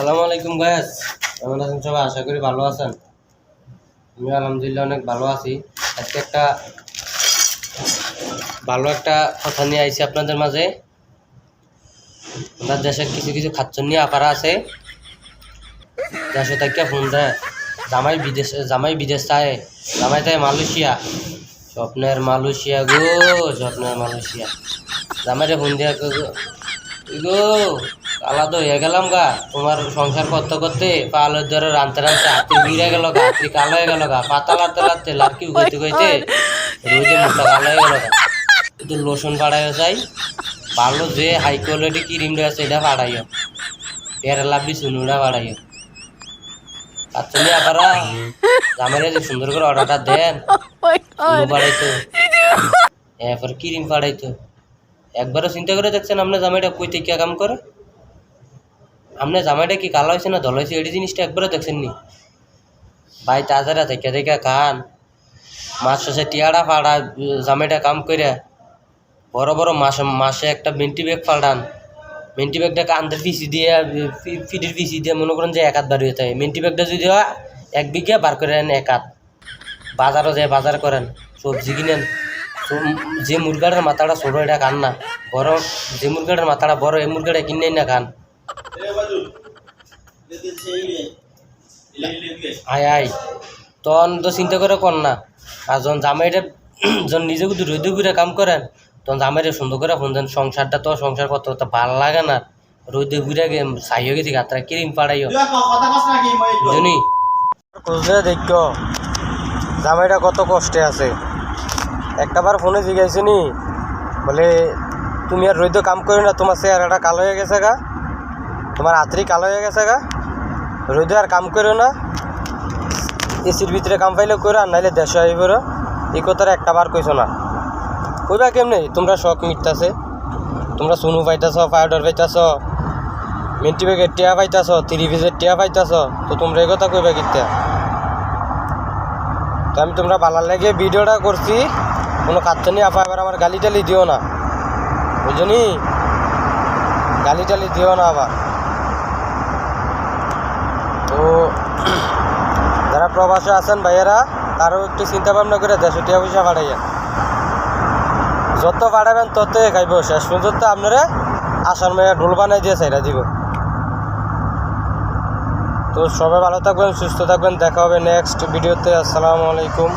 সালামু আলাইকুম গায়াস কেমন আছেন সবাই? আশা করি ভালো আছেন। আমি আলহামদুলিল্লাহ অনেক ভালো আছি। আজকে একটা ভালো একটা কথা নিয়ে আইছি আপনাদের মাঝে। আমাদের দেশে কিছু কিছু খাচ্চর নিয়ে আপারা আছে। দেশে থেকে ফোন দেয়, জামাই বিদেশ জামাই বিদেশ চায়। জামাই তাই মালয়েশিয়া। স্বপ্নের মালয়েশিয়া গো, স্বপ্নের মালয়েশিয়া। জামাইরে ফোন দিয়া কই গো "এই গো আলাদা হয়ে গেলাম গা। তোমার সংসার করতে করতে পালের ধরে রানতে রানতে হাতে বিড়ে গেল গা হাতে কালো হয়ে গেল গা। পাতা লাড়তে লাড়তে লাড়কি উগাইতে উগাইতে রোজে মুখটা কালো হয়ে গেল গা। একটু লোশন পাড়াইও চাই। ভালো যে হাই কোয়ালিটি ক্রিম রয়েছে এটা পাড়াইও। কেরালা বিছুনুটা পাড়াইও। আচ্ছা নিয়ে আপারা জামাইরে যে সুন্দর করে অর্ডারটা দেন পাড়াইতো। এরপর ক্রিম পাড়াইতো। একবারও চিন্তা করে দেখছেন আপনার জামাইটা কই থেকে কাম করে? আপনার জামাইটা কি কালো হয়েছে না দল হয়েছে এটি জিনিসটা একবারও দেখছেন নি ভাই তাজারা থেকে থেকে খান মাছ শেষে টিয়াড়া ফাড়া, জামাইটা কাম করে বড় বড় মাসে মাসে একটা মেন্টি ব্যাগ ফাল্টান মেন্টি ব্যাগটা কান্দের পিসি দিয়ে ফিটের পিসি দিয়ে মনে করেন যে এক হাত বার হয়ে থাকে মেন্টি ব্যাগটা যদি এক বিঘা বার করে নেন এক হাত। বাজারও যায়, বাজার করেন, সবজি কিনেন। যে মুরগাটার মাথাটা ছোটো, এটা খান না। বড়, যে মুরগাটার মাথাটা বড়, এই মুরগাটা কিনে না খান আয় আয়। তখন তো চিন্তা করে কর না। আর যখন জামাইটা যখন নিজে কিন্তু রোদে ঘুরে কাম করেন তখন জামাইটা সুন্দর করে ফোন সংসারটা তো সংসার করতে করতে ভালো লাগে না। রোদে ঘুরে গেছি গাত্রা ক্রিম পাড়াইও। খুঁজলে দেখো জামাইটা কত কষ্টে আছে। একটা একটাবার ফোনে জিজ্ঞাসি নি বলে তুমি আর রোদ কাম করো না তোমার চেহারাটা কালো হয়ে গেছে গা। তোমার হাতরি কালো হয়ে গেছে গা। রোদে আর কাম করো না। এসির ভিতরে কাম পাইলে করো, আর নাইলে দেশ আইব এই কথাটা একটা বার কইছো না। কইবা কেমনে? তোমরা শখ মিটতাছে। তোমরা সুনু পাইতাছ পাউডার পাইতাছ মিন্টি ব্যাগের টিয়া পাইতাছ তিরি পিসের টিয়া পাইতাছ, তো তোমরা এই কথা কইবা কিতা তো আমি তোমরা ভালো লাগে ভিডিওটা করছি। কোনো কাচ্চনি আপা এবার আমার গালি টালি দিও না। বুঝনি গালি টালি দিও না আবার তো যারা প্রবাসে আছেন ভাইয়েরা, তারও একটু চিন্তা ভাবনা করে দেড়শো টিয়া পয়সা বাড়াইয়া যত বাড়াবেন ততই খাইব শেষ পর্যন্ত আপনারা আসার মেয়ে ঢোল বানাই দিয়ে চাইরা দিব। তো সবাই ভালো থাকবেন, সুস্থ থাকবেন, দেখা হবে নেক্সট ভিডিওতে। আসসালামু আলাইকুম।